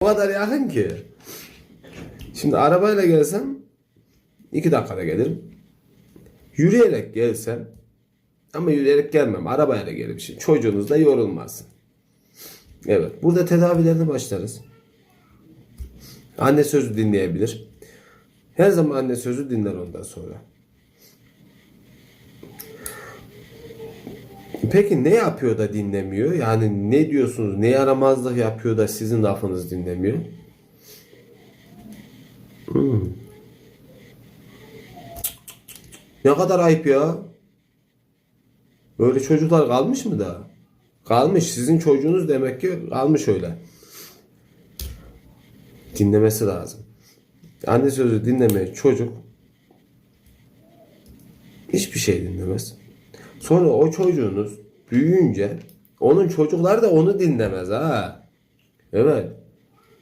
O kadar yakın ki. Şimdi arabayla gelsem iki dakikada gelirim. Yürüyerek gelsem ama yürüyerek gelmem. Arabayla gelirim. Şimdi çocuğunuz da yorulmasın. Evet. Burada tedavilerine başlarız. Anne sözü dinleyebilir. Her zaman anne sözü dinler ondan sonra. Peki ne yapıyor da dinlemiyor? Yani ne diyorsunuz? Ne yaramazlık yapıyor da sizin lafınız dinlemiyor? Hmm. Ne kadar ayıp ya. Böyle çocuklar kalmış mı daha? Kalmış. Sizin çocuğunuz demek ki kalmış öyle. Dinlemesi lazım. Anne sözü dinlemeyen çocuk hiçbir şey dinlemez. Sonra o çocuğunuz büyüyünce onun çocukları da onu dinlemez ha. Evet.